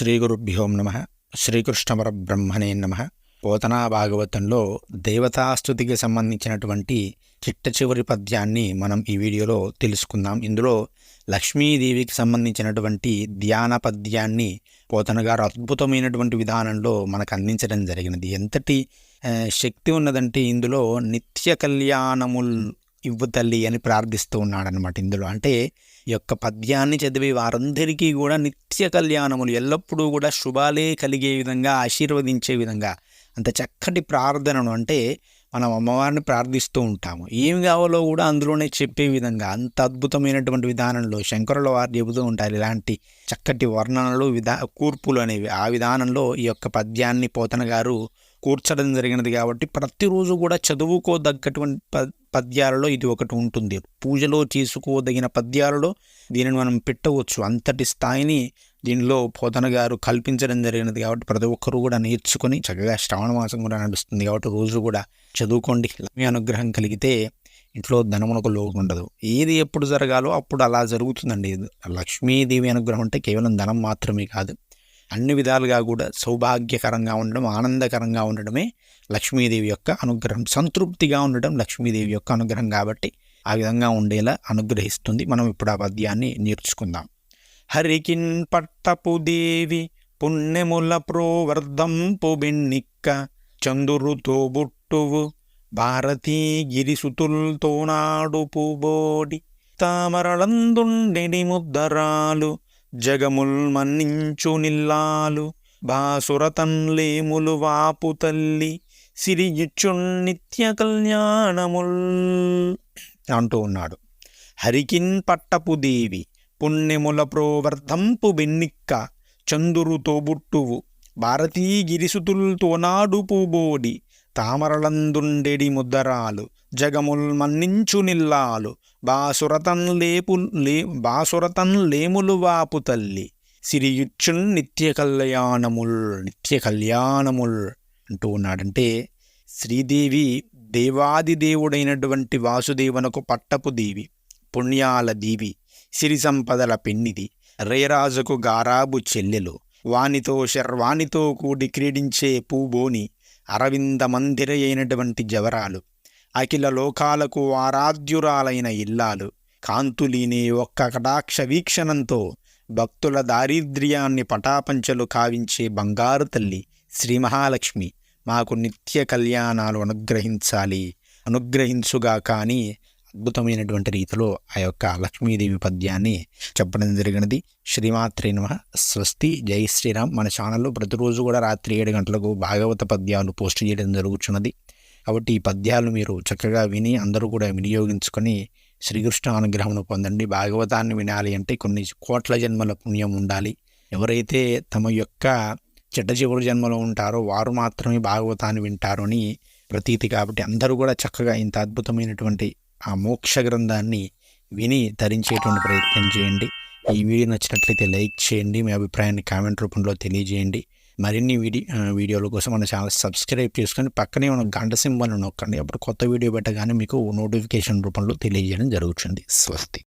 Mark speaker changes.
Speaker 1: శ్రీగురుభ్యో నమ. శ్రీకృష్ణవర బ్రహ్మణే నమ. పోతనా భాగవతంలో దేవతాస్తుతికి సంబంధించినటువంటి చిట్ట చివరి పద్యాన్ని మనం ఈ వీడియోలో తెలుసుకుందాం. ఇందులో లక్ష్మీదేవికి సంబంధించినటువంటి ధ్యాన పద్యాన్ని పోతన గారు అద్భుతమైనటువంటి విధానంలో మనకు అందించడం జరిగినది. ఎంతటి శక్తి ఉన్నదంటే ఇందులో నిత్య కళ్యాణముల్ ఇవ్వు తల్లి అని ప్రార్థిస్తూ ఉన్నాడనమాట ఇందులో. అంటే యొక్క పద్యాన్ని చదివే వారందరికీ కూడా నిత్య కళ్యాణములు ఎల్లప్పుడూ కూడా శుభాలే కలిగే విధంగా ఆశీర్వదించే విధంగా అంత చక్కటి ప్రార్థనను అంటే మనం అమ్మవారిని ప్రార్థిస్తూ ఉంటాము. ఏమి కావాలో కూడా అందులోనే చెప్పే విధంగా అంత అద్భుతమైనటువంటి విధానంలో శంకరుల వారు చెబుతూ ఉంటారు. ఇలాంటి చక్కటి వర్ణనలు విధా కూర్పులు అనేవి ఆ విధానంలో ఈ యొక్క పద్యాన్ని పోతన గారు కూర్చడం జరిగినది కాబట్టి ప్రతిరోజు కూడా చదువుకోదగ్గటువంటి పద్యాలలో ఇది ఒకటి ఉంటుంది. పూజలో చేసుకోదగిన పద్యాలలో దీనిని మనం పెట్టవచ్చు. అంతటి స్థాయిని దీనిలో పోతన గారు కల్పించడం జరిగినది కాబట్టి ప్రతి ఒక్కరు కూడా నేర్చుకొని చక్కగా శ్రావణ మాసం కూడా నడుస్తుంది కాబట్టి రోజు కూడా చదువుకోండి. లక్ష్మీ అనుగ్రహం కలిగితే ఇంట్లో ధనమునకు లోపు ఉండదు. ఏది ఎప్పుడు జరగాలో అప్పుడు అలా జరుగుతుందండి. లక్ష్మీదేవి అనుగ్రహం అంటే కేవలం ధనం మాత్రమే కాదు. అన్ని విధాలుగా కూడా సౌభాగ్యకరంగా ఉండడం ఆనందకరంగా ఉండడమే లక్ష్మీదేవి యొక్క అనుగ్రహం. సంతృప్తిగా ఉండడం లక్ష్మీదేవి యొక్క అనుగ్రహం కాబట్టి ఆ విధంగా ఉండేలా అనుగ్రహిస్తుంది. మనం ఇప్పుడు ఆ పద్యాన్ని నేర్చుకుందాం. హరికిన్ పట్టపు దేవి పుణ్యముల ప్రోవర్ధంపు బిన్నిక్క చందురుతో బుట్టువు భారతీ గిరిసుతుల్తో నాడు పూబోడి తామరళందుండెని ముద్దరాలు జగముల్ మన్నించు నిల్లాలు బాసురతన్లేములు వాపు తల్లి సిరియిచ్చున్ నిత్య కళ్యాణముల్ అంటూ ఉన్నాడు. హరికిన్ పట్టపు దేవి పుణ్యముల ప్రోవర్ధంపు బెన్నిక్క చందురుతో బుట్టువు భారతీ గిరిసుతుల్తో నాడు పూబోడి తామరలందుండెడి ముద్దరాలు జగముల్ మన్నించు నిల్లాలు బాసురతన్ లేపు లే బాసురతన్ లేములు వాపు తల్లి. సిరియుచ్చున్ నిత్య కళ్యాణముల్ నిత్య కళ్యాణముల్ అంటూ ఉన్నాడంటే శ్రీదేవి దేవాది దేవుడైనటువంటి వాసుదేవునకు పట్టపు దేవి పుణ్యాల దేవి సిరి సంపదల పెన్నిది రేరాజుకు గారాబు చెల్లెలు వానితో శర్వానితో కూడి క్రీడించే పూబోని అరవింద మందిర అయినటువంటి జవరాలు అఖిల లోకాలకు ఆరాధ్యురాలైన ఇల్లాలు. కాంతులీని ఒక్క కటాక్ష వీక్షణంతో భక్తుల దారిద్ర్యాన్ని పటాపంచలు కావించే బంగారు తల్లి శ్రీ మహాలక్ష్మి మాకు నిత్య కళ్యాణాలు అనుగ్రహించాలి. అనుగ్రహించుగా కానీ అద్భుతమైనటువంటి రీతిలో ఆ యొక్క లక్ష్మీదేవి పద్యాన్ని చెప్పడం జరిగినది. శ్రీమాత్రి నమ. స్వస్తి. జై శ్రీరామ్. మన ఛానల్లో ప్రతిరోజు కూడా రాత్రి ఏడు గంటలకు భాగవత పద్యాలు పోస్ట్ చేయడం జరుగుతున్నది కాబట్టి ఈ పద్యాలు మీరు చక్కగా విని అందరూ కూడా వినియోగించుకొని శ్రీకృష్ణ అనుగ్రహమును పొందండి. భాగవతాన్ని వినాలి అంటే కొన్ని కోట్ల జన్మల పుణ్యం ఉండాలి. ఎవరైతే తమ యొక్క చెడ్డ చివరి జన్మలో ఉంటారో వారు మాత్రమే భాగవతాన్ని వింటారు అని ప్రతీతి కాబట్టి అందరూ కూడా చక్కగా ఇంత అద్భుతమైనటువంటి ఆ మోక్ష గ్రంథాన్ని విని ధరించేటువంటి ప్రయత్నం చేయండి. ఈ వీడియో నచ్చినట్లయితే లైక్ చేయండి. మీ అభిప్రాయాన్ని కామెంట్ రూపంలో తెలియజేయండి. మరిన్ని వీడియో వీడియోల కోసం మన ఛానల్ సబ్స్క్రైబ్ చేసుకొని పక్కనే ఉన్న గంట సింబల్ నొక్కండి. అప్పుడు కొత్త వీడియో పెట్టగానే మీకు నోటిఫికేషన్ రూపంలో తెలియజేయడం జరుగుతుంది. స్వస్తి.